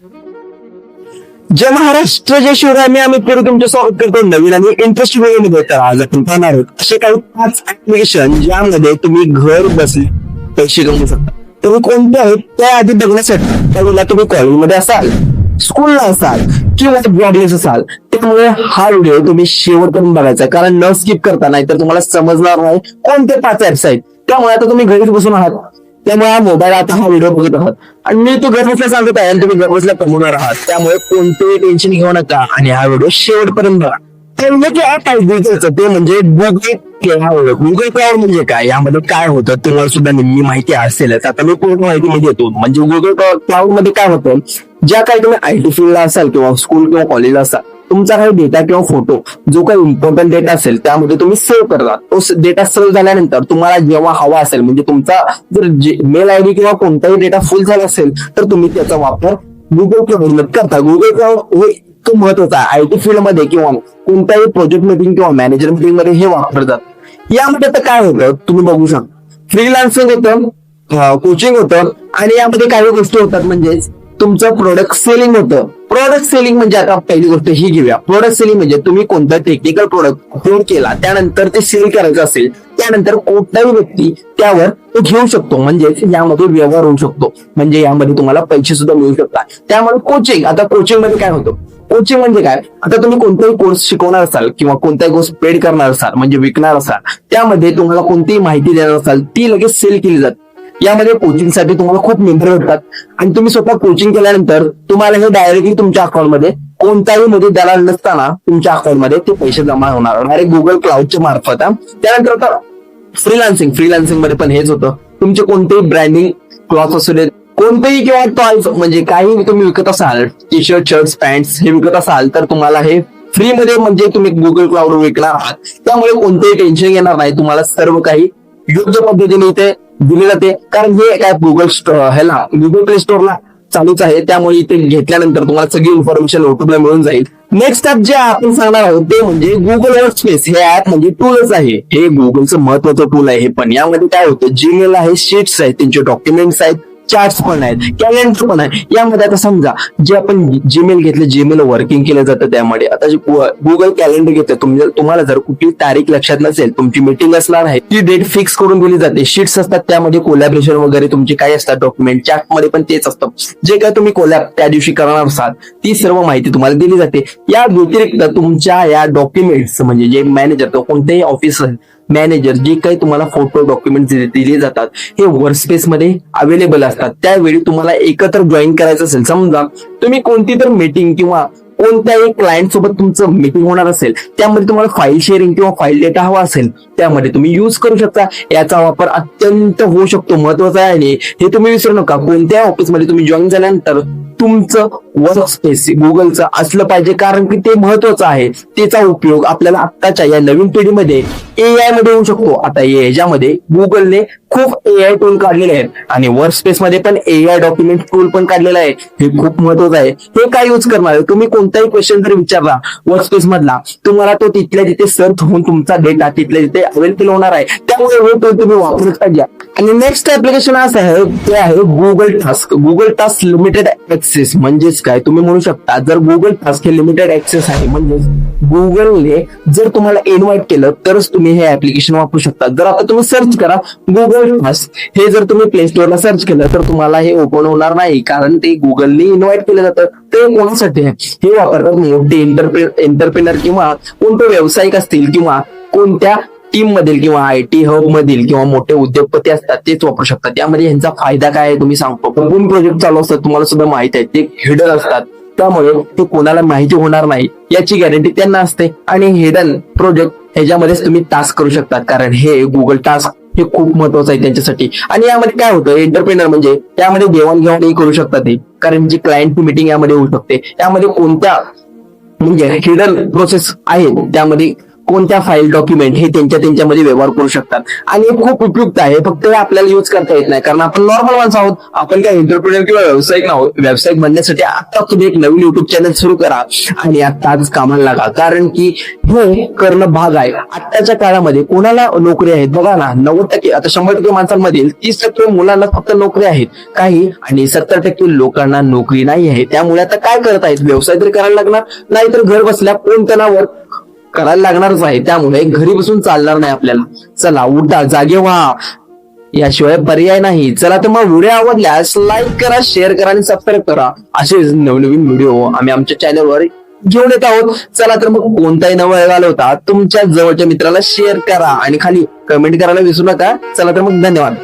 जय महाराष्ट्र जय शिवराय. मी आम्ही पेरू तुमचं स्वागत करतो नवीन आणि इंटरेस्टिंग व्हिडिओ तर आज आपण पाहणार आहोत असे काही पाच ऍप्लिकेशन ज्यामध्ये तुम्ही घर बसले पैसे कमवू शकता. तुम्ही कोणते आहेत त्या आधी बघण्यासाठी त्यावेळेला तुम्ही कॉलेजमध्ये असाल स्कूलला असाल किंवा जॉबलेस असाल त्यामुळे हा व्हिडिओ तुम्ही शेवट करून बघायचा कारण न स्किप करता नाही तर तुम्हाला समजणार नाही कोणते पाच ऍप्स आहेत. त्यामुळे आता तुम्ही घरीच बसून आहात. त्यामुळे हा मोबाईल आता हा व्हिडिओ बघत आहात. आणि मी तो घर बसल्या सांगत आहे आणि तुम्ही घर बसल्या कमवणार आहात. त्यामुळे कोणतेही टेन्शन घेऊ नका आणि हा व्हिडिओ शेवटपर्यंत बघा. पहिलं जे ऍप आहे ते म्हणजे गुगल क्लाउड गुगल क्लाउड म्हणजे काय? यामध्ये काय होतं तुम्हाला सुद्धा नेहमी माहिती असेलच. आता मी पूर्ण माहिती मी देतो. म्हणजे गुगल क्लाउडमध्ये काय होतं? ज्या काही तुम्ही आय टी फील्डला असाल किंवा स्कूल किंवा कॉलेजला असाल तुमचा काही डेटा किंवा फोटो जो काही इम्पॉर्टंट डेटा असेल त्यामध्ये तुम्ही सेव्ह करता. तो डेटा सेव्ह झाल्यानंतर तुम्हाला जेव्हा हवा असेल म्हणजे तुमचा जर मेल आयडी किंवा कोणताही डेटा फुल झाला असेल तर तुम्ही त्याचा वापर गुगल क्लाउड करता. गुगल क्लाउड हे इतकं महत्वाचं आहे. आय टी फील्डमध्ये किंवा कोणत्याही प्रोजेक्ट मीटिंग किंवा मॅनेजर मीटिंगमध्ये हे वापरतात. यामध्ये आता काय होतं तुम्ही बघू शकता. फ्रीलान्सिंग होतं कोचिंग होतं आणि यामध्ये काही गोष्टी होतात म्हणजे तुमचं प्रोडक्ट सेलिंग होतं. प्रोडक्ट सेलिंग म्हणजे आता पहिली गोष्ट ही घेऊया. प्रोडक्ट सेलिंग म्हणजे तुम्ही कोणता टेक्निकल प्रोडक्ट होल्ड केला त्यानंतर ते सेल करायचं असेल त्यानंतर कोणताही व्यक्ती त्यावर तो घेऊ शकतो. म्हणजे यामध्ये व्यवहार होऊ शकतो. म्हणजे यामध्ये तुम्हाला पैसे सुद्धा मिळू शकतात. त्यामुळे कोचिंग आता कोचिंगमध्ये काय होतं? कोचिंग म्हणजे काय? आता तुम्ही कोणताही कोर्स शिकवणार असाल किंवा कोणताही कोर्स पेड करणार असाल म्हणजे विकणार असाल त्यामध्ये तुम्हाला कोणतीही माहिती देणार असाल ती लगेच सेल केली जाते. यामध्ये कोचिंगसाठी तुम्हाला खूप मेंबर भेटतात. आणि तुम्ही स्वतः कोचिंग केल्यानंतर तुम्हाला हे डायरेक्टली तुमच्या अकाउंटमध्ये कोणताही मध्ये दलाल नसताना तुमच्या अकाउंटमध्ये ते पैसे जमा होणार. डायरेक्ट गुगल क्लाउडच्या मार्फत त्यानंतर आता फ्रीलान्सिंग फ्रीलान्सिंगमध्ये पण हेच होतं. तुमचे कोणतेही ब्रँडिंग क्लॉथ असू देत कोणतेही किंवा टॉयज म्हणजे काही तुम्ही विकत असाल टी शर्ट शर्ट पॅन्ट हे विकत असाल तर तुम्हाला हे फ्री मध्ये म्हणजे तुम्ही गुगल क्लाउड विकणार आहात. त्यामुळे कोणतेही टेन्शन येणार नाही. तुम्हाला सर्व काही योग्य पद्धतीने इथे दिले जाते. कारण हे काय गुगल ह्याला गुगल प्ले स्टोअरला चालूच आहे. त्यामुळे इथे घेतल्यानंतर तुम्हाला सगळी इन्फॉर्मेशन युट्यूबला मिळून जाईल. नेक्स्ट ऍप जे आपण सांगणार आहोत ते म्हणजे गुगल वर्क स्पेस हे ऍप म्हणजे टूलच आहे. हे गुगलचं महत्वाचं टूल आहे. हे पण यामध्ये काय होतं? जीमेल आहे शीट्स आहेत त्यांचे डॉक्युमेंट्स आहेत. चार्ट्स पण आहेत कॅलेंडर पण आहे यामध्ये आता समजा जे आपण जीमेल घेतले जीमेल वर्किंग केलं जातं त्यामध्ये. आता जे गुगल कॅलेंडर घेतलं तुम्ही तुम्हाला जर कुठली तारीख लक्षात नसेल तुमची मीटिंग असणार आहे ती डेट फिक्स करून दिली जाते. शीट्स असतात त्यामध्ये कोलॅबरेशन वगैरे तुमचे काय असतात डॉक्युमेंट चॅटमध्ये पण तेच असतं. जे काय तुम्ही कोलॅब त्या दिवशी करणार असाल ती सर्व माहिती तुम्हाला दिली जाते. या व्यतिरिक्त तुमच्या या डॉक्युमेंट्स म्हणजे जे मॅनेजर कोणतेही ऑफिस मॅनेजर जे काही तुम्हाला फोटो डॉक्युमेंट दिले जातात हे वर्कस्पेस मध्ये अवेलेबल असतात. त्यावेळी तुम्हाला एकत्र जॉईन करायचं असेल. समजा तुम्ही कोणती तर मीटिंग किंवा कोणत्याही क्लायंट सोबत तुमचं मीटिंग होणार असेल त्यामध्ये तुम्हाला फाईल शेअरिंग किंवा फाईल डेटा हवा असेल त्यामध्ये तुम्ही युज करू शकता. याचा वापर अत्यंत होऊ शकतो. महत्त्वाचा आहे आणि हे तुम्ही विसरू नका. कोणत्या ऑफिसमध्ये तुम्ही जॉईन झाल्यानंतर तुमचं वर्क स्पेस गुगलचं असलं पाहिजे. कारण की ते महत्वाचं आहे. त्याचा उपयोग आपल्याला आत्ताच्या या नवीन पिढीमध्ये एआयमध्ये होऊ शकतो. आता याच्यामध्ये गुगलने खूप एआय टूल काढलेले आहेत. आणि वर्क स्पेस मध्ये पण एआय डॉक्युमेंट टूल पण काढलेलं आहे. हे खूप महत्वाचं आहे. हे काय यूज करणार तुम्ही कोणताही क्वेश्चन जर विचारला वर्क स्पेस मधला तुम्हाला तो तिथल्या तिथे सर्च होऊन तुमचा डेटा तिथल्या तिथे अवेलेबल होणार आहे त्यामुळे हे टूल तुम्ही वापरत पाहिजे आणि नेक्स्ट ऍप्लिकेशन असं आहे ते आहे Google task Google task limited access म्हणजेच काय? तुम्ही म्हणू शकता जर गुगल पास हे लिमिटेड ऍक्सेस आहे म्हणजेच गुगलने जर तुम्हाला इन्व्हाइट केलं तरच तुम्ही हे ऍप्लिकेशन वापरू शकता. जर आता तुम्ही सर्च करा गुगल टास्क हे जर तुम्ही प्ले स्टोअरला सर्च केलं तर तुम्हाला हे ओपन होणार नाही कारण ते गुगलने इन्व्हाइट केलं जातं. ते कोणासाठी आहे? हे वापरतात मोठे एंटरप्रेनर किंवा कोणते व्यावसायिक असतील किंवा कोणत्या टीम मधील किंवा आय टी हब मधील किंवा मोठे उद्योगपती असतात तेच वापरू शकतात. त्यामध्ये यांचा फायदा काय आहे तुम्ही सांगतो. बघून प्रोजेक्ट चालू असतात तुम्हाला सुद्धा माहिती आहे. ते हिडन असतात. त्यामुळे ते कोणाला माहिती होणार नाही याची गॅरंटी त्यांना असते. आणि हिडन प्रोजेक्ट ह्याच्यामध्येच तुम्ही टास्क करू शकतात. कारण हे गुगल टास्क हे खूप महत्वाचं आहे त्यांच्यासाठी. आणि यामध्ये काय होतं एंटरप्रेनर म्हणजे त्यामध्ये देवाणघेवाणही करू शकतात ते. कारण जी क्लायंट मीटिंग यामध्ये होऊ शकते. त्यामध्ये कोणत्या म्हणजे हिडन प्रोसेस आहे त्यामध्ये कोणत्या फाईल डॉक्युमेंट हे त्यांच्या त्यांच्यामध्ये व्यवहार करू शकतात. आणि हे खूप उपयुक्त आहे. फक्त हे आपल्याला युज करता येत नाही. कारण आपण नॉर्मल माणसं आहोत. आपण काय एंटरप्रिन्युअर किंवा व्यावसायिक ना व्यावसायिक बनण्यासाठी आता तुम्ही एक नवीन युट्यूब चॅनल सुरू करा आणि आताच कामाला लागा. कारण की हे करणं भाग आहे. आत्ताच्या काळामध्ये कोणाला नोकरी आहेत? बघा ना नव्वद टक्के आता शंभर टक्के माणसांमधील तीस टक्के मुलांना फक्त नोकरी आहेत. काही आणि सत्तर टक्के लोकांना नोकरी नाही आहे. त्यामुळे आता काय करत आहेत व्यवसाय तरी करायला लागणार नाहीतर घर बसल्या कोणत्या करायला लागणारच आहे. त्यामुळे घरी बसून चालणार नाही आपल्याला. चला उठा जागे व्हा. याशिवाय पर्याय नाही. चला तर मग व्हिडिओ आवडल्यास लाईक करा शेअर करा आणि सबस्क्राईब करा. असे नवनवीन व्हिडिओ आम्ही आमच्या चॅनलवर घेऊन येत आहोत. चला तर मग कोणताही नवा आला होता तुमच्या जवळच्या मित्राला शेअर करा आणि खाली कमेंट करायला विसरू नका. चला तर मग धन्यवाद.